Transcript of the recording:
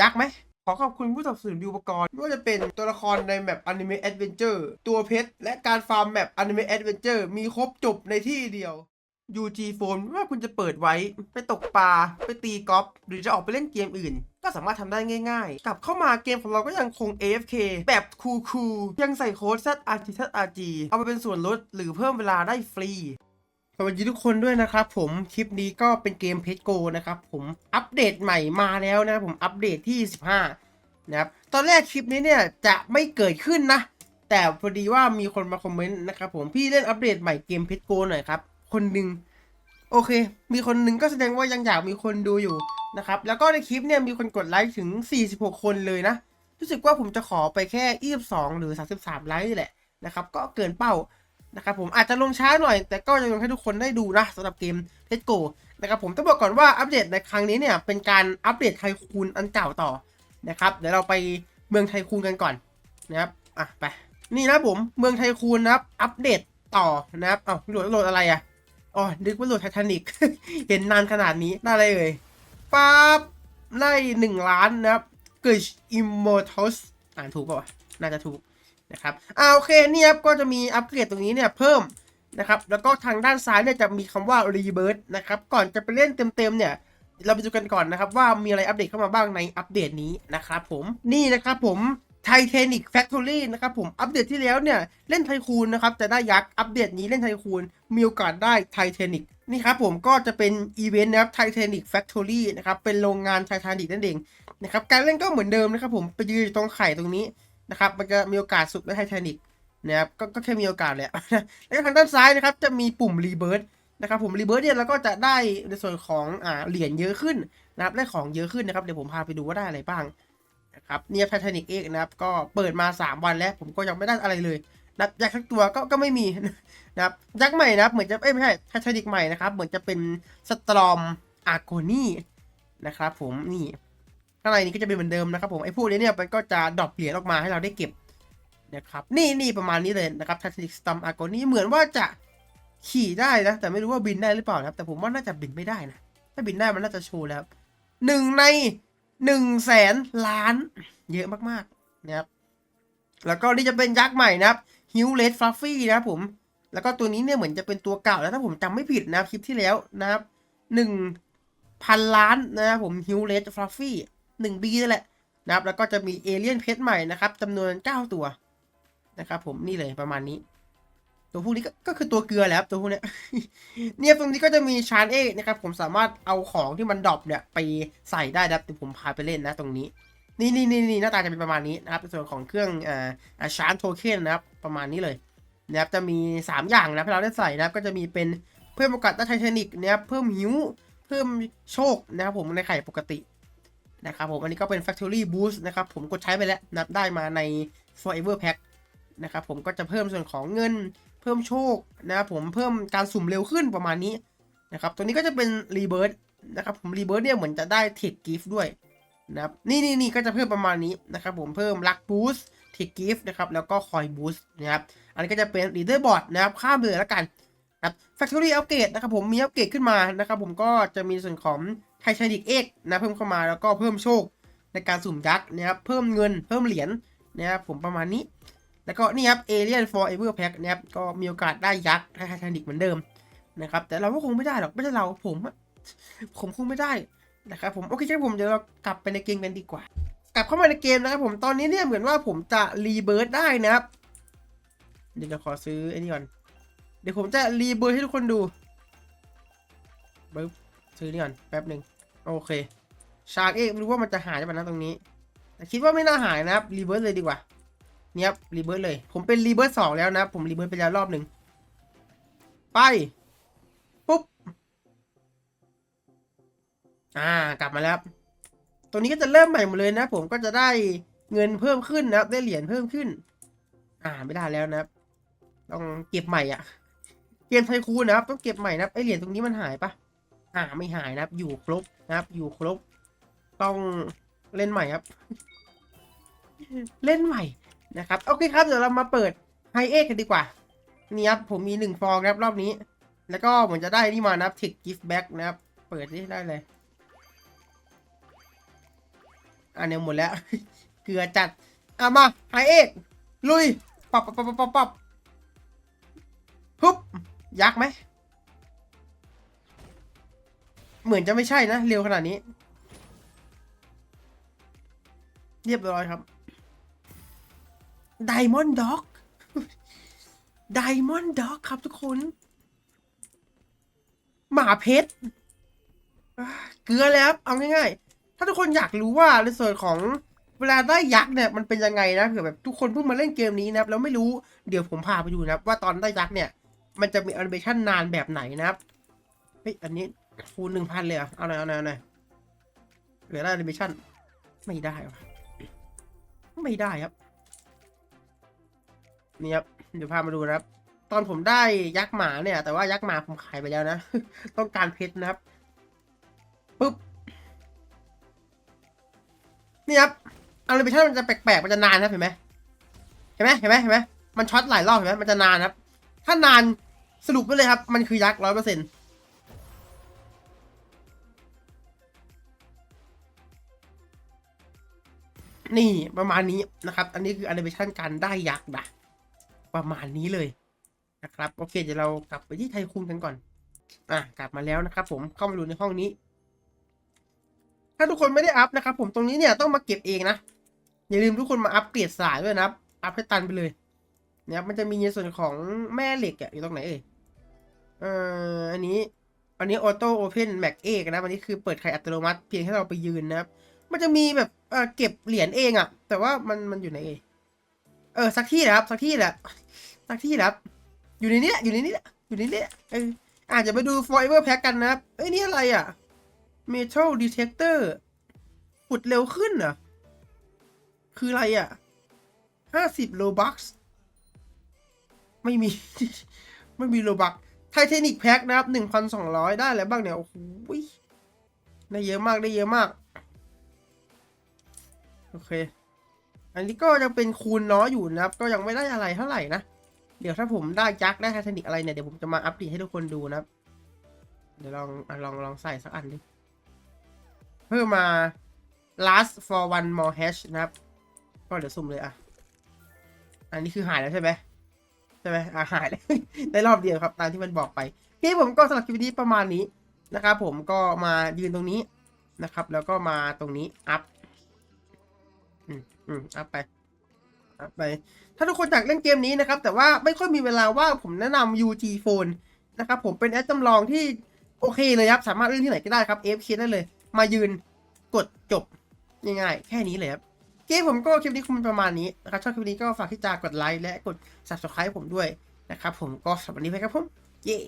ยักษ์ไหมขอขอบคุณผู้สนับสนุนอุปกรณ์ไม่ว่าจะเป็นตัวละครในแมป Anime Adventure ตัวเพชร และการฟาร์มแมป Anime Adventure มีครบจบในที่เดียว UG Phone ไม่ว่าคุณจะเปิดไว้ ไปตกปลา ไปตีกอล์ฟหรือจะออกไปเล่นเกมอื่น ก็สามารถทำได้ง่ายๆ กลับเข้ามาเกมของเราก็ยังคง AFK แบบคูลๆยังใส่โค้ด ZRG ZRG เอาไปเป็นส่วนลดหรือเพิ่มเวลาได้ฟรี สวัสดีทุกคนด้วยนะครับผมคลิปนี้ก็เป็นเกมเพจโกนะครับผมอัปเดตใหม่มาแล้วนะผมอัปเดตที่15นะครับ ตอนแรกคลิปนี้เนี่ยจะไม่เกิดขึ้นนะ แต่พอดีว่ามีคนมาคอมเมนต์นะครับผมพี่เล่นอัปเดตใหม่เกมเพจโกหน่อยครับ คนหนึ่งโอเค มีคนหนึ่งก็แสดงว่ายังอยากมีคนดูอยู่นะครับแล้วก็ในคลิปเนี่ยมีคนกดไลค์ถึง 46 คนเลยนะ รู้สึกว่าผมจะขอไปแค่ 22 หรือ 33 ไลค์แหละนะครับก็เกินเป้า นะครับผมอาจจะลงช้าหน่อย แต่ก็จะลงให้ทุกคนได้ดูนะสำหรับเกมเพชโกนะครับผมต้องบอกก่อนว่าอัปเดตในครั้งนี้เนี่ยเป็นการอัปเดตไทคูนอันเก่าต่อนะครับเดี๋ยวเราไปเมืองไทคูนกันก่อนนะครับอะไปนี่นะผมเมืองไทคูนนะครับอัปเดตต่อนะครับเอ้าโหลดโหลดอะไรอะอ๋อนึกว่าโหลดไททานิกเห็นนานขนาดนี้ได้อะไรเอ่ยปั๊บได้หนึ่งล้านนะครับเกิดอิมมอร์ทัสอ่านถูกป่าวน่าจะถูก นะครับอ่าโอเคเนี่ยครับก็จะมีอัปเกรดตรงนี้เนี่ยเพิ่มนะครับแล้วก็ทางด้านซ้ายเนี่ยจะมีคำว่า Rebirth นะครับก่อนจะไปเล่นเต็มๆเนี่ยเราไปดูกันก่อนนะครับว่ามีอะไรอัปเดตเข้ามาบ้างในอัปเดตนี้นะครับผมนี่นะครับผม Titanic Factory นะครับผมอัปเดตที่แล้วเนี่ยเล่นไทคูนนะครับจะได้ยักษ์อัปเดตนี้เล่นไทคูนมีโอกาสได้ Titanic นี่ครับผมก็จะเป็นอีเวนต์นะครับ Titanic Factory นะครับเป็นโรงงาน Titanic นั่นเองนะครับการเล่นก็เหมือนเดิมนะครับผมไปยืนตรงไข่ตรงนี้ นะครับ มันจะมีโอกาสสุดได้ไททานิกนะครับก็ก็แค่มีโอกาสแหละแล้วทางด้านซ้ายนะครับจะมีปุ่มรีเบิร์ t นะครับผมรีเบิร์ t เนี่ยเราก็จะได้ในส่วนของอ่าเหรียญเยอะขึ้นนะครับได้ของเยอะขึ้นนะครับเดี๋ยวผมพาไปดูว่าได้อะไรบ้างนะครับเนี่ยไททานิกเอกนะครับก็เปิดมา 3 วันแล้ว ผมก็ยังไม่ได้อะไรเลยนับยักษ์ทั้งตัวก็ก็ไม่มีนะครับยักษ์ใหม่นะครับเหมือนจะเอ้ยไม่ใช่ไททานิกใหม่นะครับเหมือนจะเป็นสตรอมอาร์โกนีนะครับผมนี่ ข้างในนี้ก็จะเป็นเหมือนเดิมนะครับผมไอ้พวกนี้เนี่ยมันก็จะดรอปเหรียญออกมาให้เราได้เก็บนะครับนี่นี่ประมาณนี้เลยนะครับทัศนิกสตัมอาร์โกนี่เหมือนว่าจะขี่ได้นะแต่ไม่รู้ว่าบินได้หรือเปล่านะครับ แต่ผมว่าน่าจะบินไม่ได้นะถ้าบินได้มันน่าจะโชว์แล้วหนึ่งในหนึ่งแสนล้าน เยอะมากๆนะครับแล้วก็นี่จะเป็นยักษ์ใหม่นะครับฮิวเลสฟลัฟฟี่นะครับผมแล้วก็ตัวนี้เนี่ยเหมือนจะเป็นตัวเก่าแล้วถ้าผมจำไม่ผิดนะครับคลิปที่แล้วนะครับหนึ่งพันล้านนะครับผมฮิวเลสฟลัฟฟี่ หนึ่งบีนั่นแหละนะครับ แล้วก็จะมีเอเลี่ยนเพชรใหม่นะครับจำนวน 9 ตัวนะครับ ผมนี่เลยประมาณนี้ ตัวพวกนี้ก็ก็คือตัวเกลือแหล้วตัวพวกเนี้ยเนี่ยตรงนี้ก็จะมีชานเอกนะครับ ผมสามารถเอาของที่มันดรอปเนี่ยไปใส่ได้นะครับเดี๋ยวผมพาไปเล่นนะตรงนี้นี่นี่นี่นี่หน้าตาจะเป็นประมาณนี้นะครับในส่วนของเครื่องอ่าชานโทเค็นนะครับ ประมาณนี้เลยนะครับจะมี 3 อย่างนะให้เราได้ใส่นะครับก็จะมีเป็นเพิ่มโอกาสด้ไททานิกนะครับเพิ่มหิว เพิ่มโชคนะครับผมในไข่ปกติ นะครับผมอันนี้ก็เป็น Factory Boost นะครับผมกดใช้ไปแล้วนับได้มาใน Forever Pack นะครับผมก็จะเพิ่มส่วนของเงิน เพิ่มโชคนะครับผมเพิ่มการสุ่มเร็วขึ้นประมาณนี้นะครับตัวนี้ก็จะเป็น Rebirth นะครับผม Rebirth เนี่ยเหมือนจะได้ Tech Gift ด้วยนะครับนี่นี่นี่ก็จะเพิ่มประมาณนี้นะครับผมเพิ่ม Luck Boost Tech Gift นะครับแล้วก็ Coin Boost นะครับอันนี้ก็จะเป็น Leaderboard นะครับข้ามเลยแล้วกันนะครับ Factory Upgrade นะครับผมมีอัปเกรดขึ้นมานะครับผมก็จะมีส่วนของ ไททานิกเอกนะเพิ่มเข้ามาแล้วก็เพิ่มโชคในการสุ่มยักษ์นะครับเพิ่มเงินเพิ่มเหรียญนะครับผมประมาณนี้ แล้วก็นี่ครับเอเลียน for ever pack นะครับก็มีโอกาสได้ยักษ์ไททานิกเหมือนเดิมนะครับแต่เราก็คงไม่ได้หรอกไม่ใช่เราผมผมคงไม่ได้นะครับผมโอเคครับผมเดี๋ยวเรากลับไปในเกมกันดีกว่า กลับเข้ามาในเกมนะครับผมตอนนี้เนี่ยเหมือนว่าผมจะรีเบิร์ดได้นะครับเดี๋ยวเราขอซื้อไอ้นี่ก่อนเดี๋ยวผมจะรีเบิร์ดให้ทุกคนดูปึ๊บซื้อนี่ก่อนแป๊บหนึ่ง โอเค ชาร์กเอกไม่รู้ว่ามันจะหายหรือเปล่านะตรงนี้ แต่คิดว่าไม่น่าหายนะครับ รีเบิร์สเลยดีกว่า เนี่ยครับรีเบิร์สเลย ผมเป็นรีเบิร์สสองแล้วนะครับผมรีเบิร์สไปแล้วรอบหนึ่ง ไป ปุ๊บ อ่า กลับมาแล้วตรงนี้ก็จะเริ่มใหม่หมดเลยนะ ผมก็จะได้เงินเพิ่มขึ้นนะครับ ได้เหรียญเพิ่มขึ้น อ่า ไม่ได้แล้วนะครับ ต้องเก็บใหม่อะ เกมไทคูนนะครับ ต้องเก็บใหม่นะครับ ไอเหรียญตรงนี้มันหายปะ อ่าไม่หายนะครับ อยู่ครบนะครับ อยู่ครบ ต้องเล่นใหม่ครับ เล่นใหม่นะครับ โอเคครับเดี๋ยวเรามาเปิดไฮเอ็กกันดีกว่า นี่ครับผมมีหนึ่งฟองนะครับรอบนี้ แล้วก็เหมือนจะได้นี่มานะครับ Tick Gift Back นะครับ เปิดที่ได้เลยอันนี้หมดแล้ว เกลือจัดเอามาไฮเอกลุยปับปับปับปับปับปับฮึบยักไหม เหมือนจะไม่ใช่นะ เร็วขนาดนี้ เรียบร้อยครับไดมอนด์ด็อกไดมอนด์ด็อกครับทุกคน หมาเพชรเกลือแล้วเอาง่ายๆ ถ้าทุกคนอยากรู้ว่าในส่วนของเวลาได้ยักษ์เนี่ยมันเป็นยังไงนะเผื่อแบบทุกคนเพิ่งมาเล่นเกมนี้นะครับแล้วไม่รู้เดี๋ยวผมพาไปดูนะครับว่าตอนได้ยักษ์เนี่ย มันจะมีแอนิเมชันนานแบบไหนนะครับเฮ้ยอันนี้ คูณหนึ่งพันเลยอะเอาหน่อยเอาหน่อยเอาหน่อยเหลือได้แอนิเมชันไม่ได้วะไม่ได้ครับ นี่ครับ เดี๋ยวพามาดูนะครับ ตอนผมได้ยักษ์หมาเนี่ย แต่ว่ายักษ์หมาผมขายไปแล้วนะ ต้องการเพชรนะครับปุ๊บ นี่ครับแอนิเมชันมันจะแปลกๆ มันจะนานนะเห็นไหมเห็นไหมเห็นไหมเห็นไหมมันช็อตหลายรอบเห็นไหมมันจะนานครับ ถ้านานสรุปไปเลยครับ มันคือยักษ์ร้อยเปอร์เซ็นต์ นี่ประมาณนี้นะครับ อันนี้คือแอนิเมชันการได้ยักษ์นะประมาณนี้เลยนะครับ โอเคเดี๋ยวเรากลับไปที่ไทคุงกันก่อน อะกลับมาแล้วนะครับผมเข้ามาดูในห้องนี้ ถ้าทุกคนไม่ได้อัพนะครับ ผมตรงนี้เนี่ยต้องมาเก็บเองนะ อย่าลืมทุกคนมาอัพเกรดสายด้วยนะอัพให้ตันไปเลยนะครับมันจะมีในส่วนของแม่เหล็กอะอยู่ตรงไหนเอ่ยเอ่ออันนี้ อันนี้ออโต้โอเพนแม็กเอกนะอันนี้คือเปิดไขอัตโนมัติเพียงแค่เราไปยืนนะครับ มันจะมีแบบ เออเก็บเหรียญเองอะแต่ว่ามันมันอยู่ไหนเออสักที่แหละครับสักที่แหละสักที่แหละครับ อยู่ในนี้แหละอยู่ในนี้แหละอยู่ในนี้เอออาจจะไปดู forever pack กันนะครับ เอ้ยนี่อะไรอะ metal detector ขุดเร็วขึ้นเหรอคืออะไรอะห้าสิบโลบัคไม่มี ไม่มีโลบักไทเทนิกแพ็คนะครับหนึ่งพันสองร้อยได้แล้วบ้างเนี่ย โอ้โหยได้เยอะมากได้เยอะมาก โอเค อันนี้ก็ยังเป็นคูณน้อยอยู่นะครับ ก็ยังไม่ได้อะไรเท่าไหร่นะ เดี๋ยวถ้าผมได้ยักษ์ได้ไทเทนิกอะไรเนี่ย เดี๋ยวผมจะมาอัปเดตให้ทุกคนดูนะครับ เดี๋ยวลองอะลองลองใส่สักอันดิ เพิ่มมา last for one more hash นะครับ ก็เดี๋ยวสุ่มเลยอะ อันนี้คือหายแล้วใช่ไหมใช่ไหมอาหายเลยได้รอบเดียวครับ ตามที่มันบอกไปโอเคผมก็สำหรับคลิปนี้ประมาณนี้นะครับผมก็มายืนตรงนี้นะครับ แล้วก็มาตรงนี้อัพ อืมอืมอัพไปอัพไป ถ้าทุกคนอยากเล่นเกมนี้นะครับ แต่ว่าไม่ค่อยมีเวลาว่างผมแนะนำ UG Phone นะครับ ผมเป็นแอปจำลองที่โอเคเลยครับ สามารถเล่นที่ไหนก็ได้ครับ FK ได้เลย มายืนกดจบง่ายๆแค่นี้เลยครับเกมผมก็คลิปนี้คงประมาณนี้นะครับชอบคลิปนี้ก็ฝากที่จะกดไลค์และกด subscribe ผมด้วยนะครับผมก็สำหรับวันนี้ไปครับผม เย้